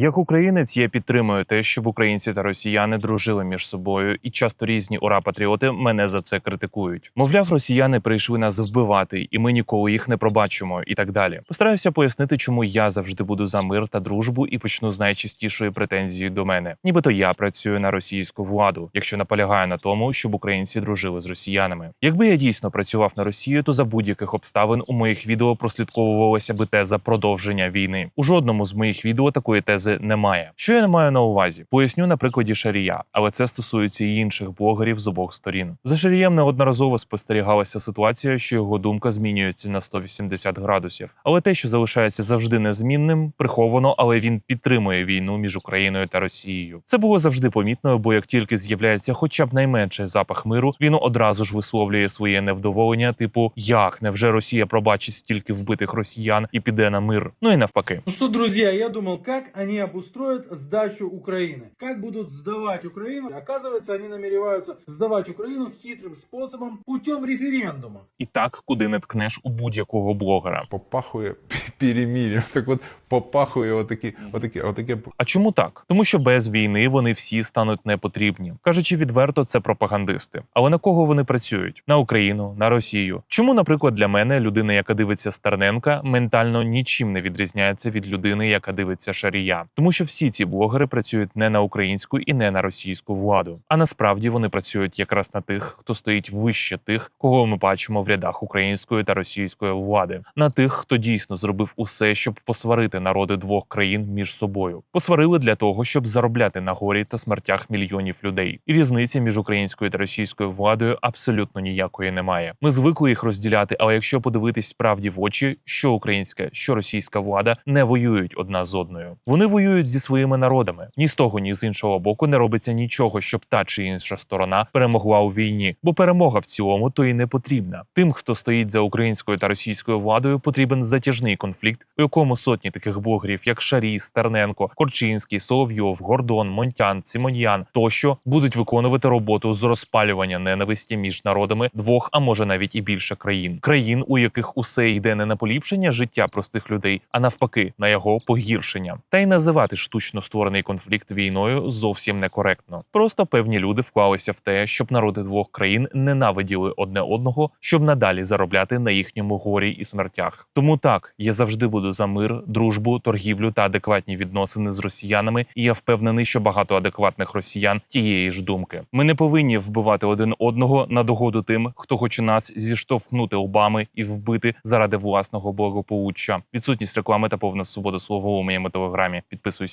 Як українець, я підтримую те, щоб українці та росіяни дружили між собою, і часто різні ура-патріоти мене за це критикують. Мовляв, росіяни прийшли нас вбивати, і ми ніколи їх не пробачимо, і так далі. Постараюся пояснити, чому я завжди буду за мир та дружбу, і почну з найчастішої претензії до мене. Нібито я працюю на російську владу, якщо наполягаю на тому, щоб українці дружили з росіянами. Якби я дійсно працював на Росію, то за будь-яких обставин у моїх відео прослідковувалася би теза продовження війни. У жодному з моїх відео такої тези немає. Що я не маю на увазі? Поясню на прикладі Шарія, але це стосується і інших блогерів з обох сторін. За Шарієм неодноразово спостерігалася ситуація, що його думка змінюється на 180 градусів. Але те, що залишається завжди незмінним, приховано, але він підтримує війну між Україною та Росією. Це було завжди помітно, бо як тільки з'являється хоча б найменший запах миру, він одразу ж висловлює своє невдоволення, типу як невже Росія пробачить стільки вбитих росіян і піде на мир? Ну і навпаки. Ну что, друзья, я думал, как они обустроят сдачу Украины. Как будут сдавать Украину. Оказывается, они намереваются сдавать Украину хитрым способом путем референдума. І так, куди не ткнеш у будь-якого блогера. попахує перемір'ям. Так от попахує отакі, отакі, отаке. А чому так? Тому що без війни вони всі стануть непотрібні. Кажучи відверто, це пропагандисти. Але на кого вони працюють? На Україну, на Росію. Чому, наприклад, для мене людина, яка дивиться Стерненка, ментально нічим не відрізняється від людини, яка дивиться Шарія, тому що всі ці блогери працюють не на українську і не на російську владу. А насправді вони працюють якраз на тих, хто стоїть вище тих, кого ми бачимо в рядах української та російської влади, на тих, хто дійсно зробив усе, щоб посварити народи двох країн між собою. Посварили для того, щоб заробляти на горі та смертях мільйонів людей. І різниці між українською та російською владою абсолютно ніякої немає. Ми звикли їх розділяти, але якщо подивитись справді в очі, що українська, що російська влада не воюють одна з одною. Вони воюють зі своїми народами. Ні з того, ні з іншого боку не робиться нічого, щоб та чи інша сторона перемогла у війні, бо перемога в цілому то і не потрібна. Тим, хто стоїть за українською та російською владою, потрібен затяжний конфлікт, у якому сотні таких блогерів, як Шарій, Стерненко, Корчинський, Соловйов, Гордон, Монтян, Симоньян тощо будуть виконувати роботу з розпалювання ненависті між народами двох, а може навіть і більше країн, країн, у яких усе йде не на поліпшення життя простих людей, а навпаки, на його погіршення. Та й називати штучно створений конфлікт війною зовсім некоректно. Просто певні люди вклалися в те, щоб народи двох країн ненавиділи одне одного, щоб надалі заробляти на їхньому горі і смертях. Тому так я завжди буду за мир, дружбу, торгівлю та адекватні відносини з росіянами. І я впевнений, що багато адекватних росіян тієї ж думки. Ми не повинні вбивати один одного на догоду тим, хто хоче нас зіштовхнути лбами і вбити заради власного благополуччя. Відсутність реклами та повна свобода слова у моєму телеграмі. Підписуйся.